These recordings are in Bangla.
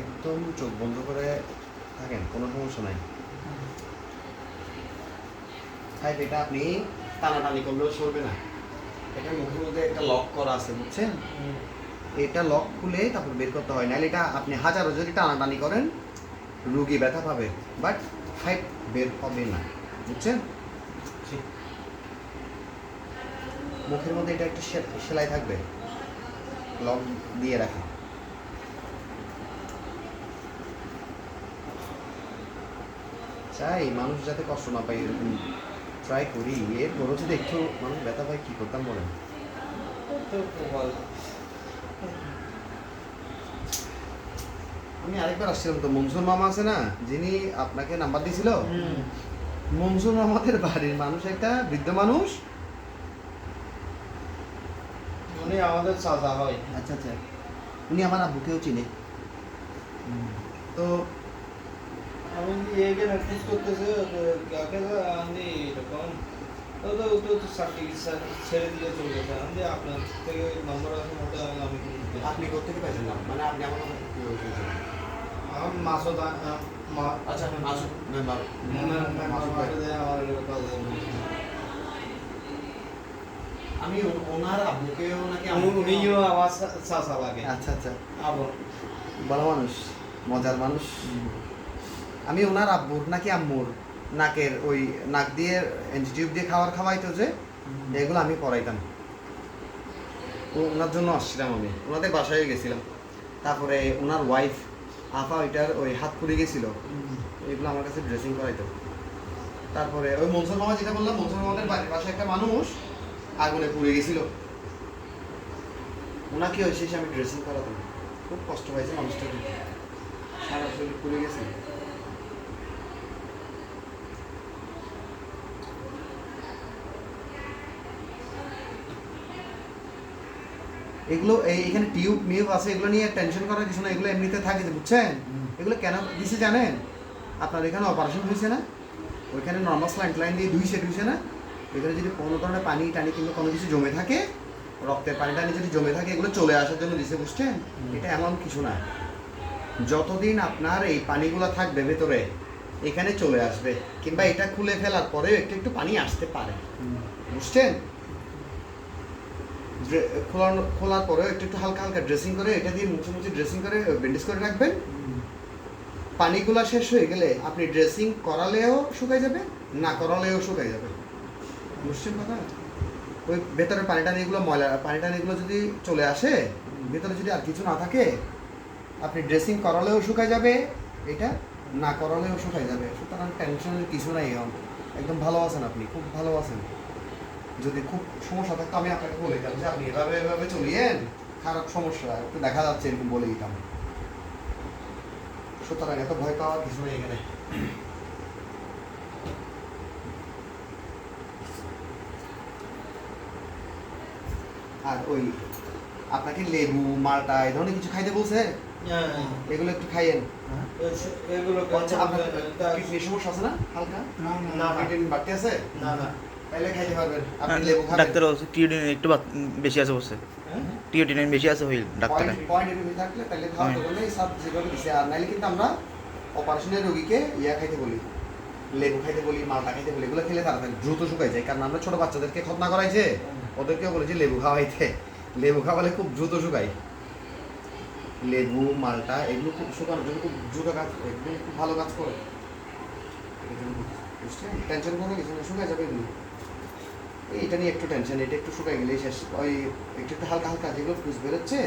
একদম চোখ বন্ধ করে থাকেন কোনো সমস্যা নাই। ফাইভ এটা আপনি টানাটানি করলেও সরবে না। এটা মুখের মধ্যে একটা লক করা আছে বুঝছেন? এটা লক খুলে তারপর বের করতে হয়। নাহলে এটা আপনি হাজারো যদি টানাটানি করেন রুগী ব্যথা পাবে। বাট ফাইভ বের হবে না বুঝছেন? মুখের মধ্যে এটা একটা সেলাই থাকবে। লক দিয়ে রাখা। চাই মানুষ যাতে কষ্ট না পায় এরকম ট্রাই করি। এর বড় যদি একটু মানুষ ব্যথা পায় কি করতাম বলেন? আমি আরেকবার আসছিলাম তো মনসুর মামা আছে না যিনি আপনাকে নাম্বার দিয়েছিল মনসুর মামাদের বাড়ির মানুষ একটা বৃদ্ধ মানুষ উনি আমাদের চাচা হয় আচ্ছা আচ্ছা উনি আমার আব্বুকেও চিনে তো আমি এখানে খোঁজ করতেছে কাকে আমি এরকম তো তো তো চাকরি ছেড়ে দিয়ে চলে গেছে আমি আপনার থেকে নম্বর আছে আমি আপনি কোথেকে পাইছেন না মানে আপনি আমার কথা? আমার মাসুদ মা আচ্ছা মেম্বার ভাই। আমি ওনার আব্বুকেও নাকি আম্মুকেও- উনিও আমার চাচা লাগে। আচ্ছা আচ্ছা। আবার ভালো মানুষ মজার মানুষ। আমি ওনার আব্বুর নাকি আম্মুর নাকের ওই নাক দিয়ে এনজিটিউব দিয়ে খাবার খাওয়াইতো যে এগুলো আমি পড়াইতাম। ওনার জন্য আসছিলাম আমি। ওনাদের বাসায় গেছিলাম। তারপরে ওনার ওয়াইফ আফা ওইটার ওই হাত পুড়ে গেছিল। এগুলো আমার কাছে ড্রেসিং করাইতো। তারপরে ওই মনসুর মামা যেটা বললাম মনসুর মামাদের বাড়ির পাশে একটা মানুষ আগুনে পুড়ে গেছিল। ওনাকে ওই শেষে আমি ড্রেসিং করাতাম? খুব কষ্ট পাইছে মানুষটাকে। সারা শরীর পুড়ে গেছে। এগুলো এই এখানে টিউব মিউব আছে এগুলো নিয়ে টেনশন করার কিছু না এগুলো এমনিতে থাকে বুঝছেন? এগুলো কেন দিছে জানেন? আপনার এখানে অপারেশন হয়েছে না? ওইখানে নর্মাল স্লাইন লাইন দিয়ে ধুইছে ধুইছে না? এখানে যদি কোনো ধরনের পানি টানি কিংবা কোনো কিছু জমে থাকে রক্তের পানি টানি যদি জমে থাকে এগুলো চলে আসার জন্য দিছে বুঝছেন? এটা এমন কিছু না। যতদিন আপনার এই পানিগুলো থাকবে ভেতরে এখানে চলে আসবে কিংবা এটা খুলে ফেলার পরেও একটু একটু পানি আসতে পারে। বুঝছেন? খোলার পরেও একটু একটু হালকা হালকা ড্রেসিং করে এটা দিয়ে মুছে মুছে ড্রেসিং করে ব্যান্ডেজ করে রাখবেন। পানিগুলা শেষ হয়ে গেলে আপনি ড্রেসিং করালেও শুকাই যাবে না করালেও শুকাই যাবে। বুঝছেন কথা ওই ভেতরের পানি টানি এগুলো ময়লা পানি টানি এগুলো যদি চলে আসে, ভেতরে যদি আর কিছু না থাকে, আপনি ড্রেসিং করালেও শুকাই যাবে, এটা না করালেও শুকাই যাবে। সুতরাং টেনশনের কিছু নাই একদম ভালো আছেন আপনি, খুব ভালো আছেন। যদি খুব সমস্যা থাকতো, আমি আপনাকে বলে দিতাম যে আপনি এভাবে এভাবে চলিয়েন, খারাপ সমস্যা। একটু দেখা যাচ্ছে, এরকম বলে দিতাম। সুতরাং এত ভয় পাওয়ার কিছু নেই এখানে। আর ওই আপনাকে লেবু মালটা এই ধরনের কিছু খাইতে বলছে? এগুলো একটু খাইয়েন। এগুলো আচ্ছা আপনার সমস্যা আছে না? হালকা? না, না না। কিডনি আছে? না না। তাইলে খাইতে পারবেন। আপনি লেবু খাবেন। ডাক্তার টিওডিন একটু বেশি আছে বলছে। হ্যাঁ? টিওডিন বেশি আছে হইল ডাক্তারে পয়েন্ট পয়েন্ট থাকলে তাহলে খাওয়া Point. করলে সব যেভাবে দিছে। আর নাইলে কিন্তু আমরা অপারেশনের রোগীকে ইয়া খাইতে বলি। লেবু খাইতে বলি মালটা খাইতে বলি এগুলো খেলে তাড়াতাড়ি দ্রুত শুকাই যায়। কারণ আমরা ছোট বাচ্চাদেরকে খতনা করাইছে ওদেরকেও বলেছি লেবু খাওয়াইতে লেবু খাওয়ালে খুব দ্রুত শুকায়। লেবু মালটা এগুলো খুব শুকানোর জন্য খুব দ্রুত কাজ একদম খুব ভালো কাজ করে। টেনশন কোনো কিছু না শুকায় যাবে এগুলো। এটা নিয়ে একটু টেনশন এটা একটু শুকাই গেলেই শেষ। ওই একটু একটু হালকা হালকা যেগুলো পুষ বেরোচ্ছে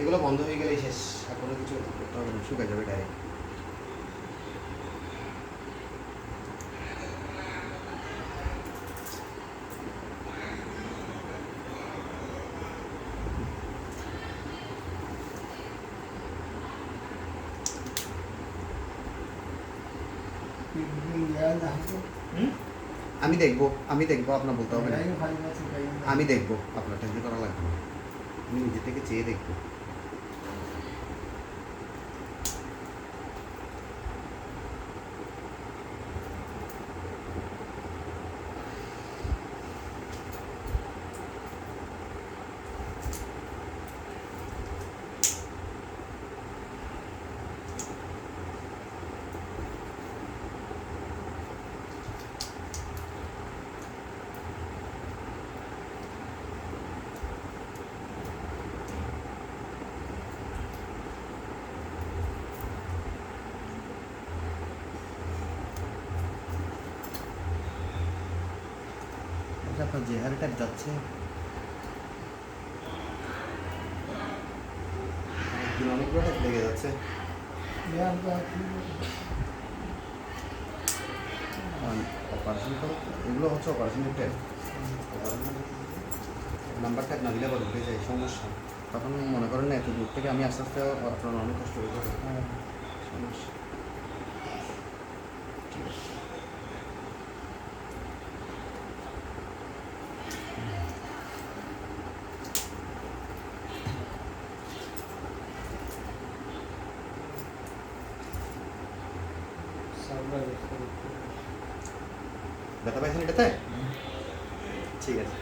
এগুলো বন্ধ হয়ে গেলেই শেষ। আর কোনো কিছু করতে হবে না, শুকায় যাবে ডাইরেক্ট আমি দেখব আমি দেখব আপনার বলতে হবে না। আমি দেখব আপনার টেনশন করা লাগবে আমি নিজে থেকে চেয়ে দেখব। ব্যথাটা যে হারে ট্যাপ যাচ্ছে অনেকগুলো লেগে যাচ্ছে। অপারেশন করো এগুলো হচ্ছে অপারেশনের ট্যাপ নাম্বার ট্যাপ না দিলে আবার উঠে যায় সমস্যা। তখন মনে করেন না এত দূর থেকে আমি আস্তে আস্তে আপনার অনেক কষ্ট হয়ে যাবে। সমস্যা। ব্যথা পাইছেন এটাতে? ঠিক আছে।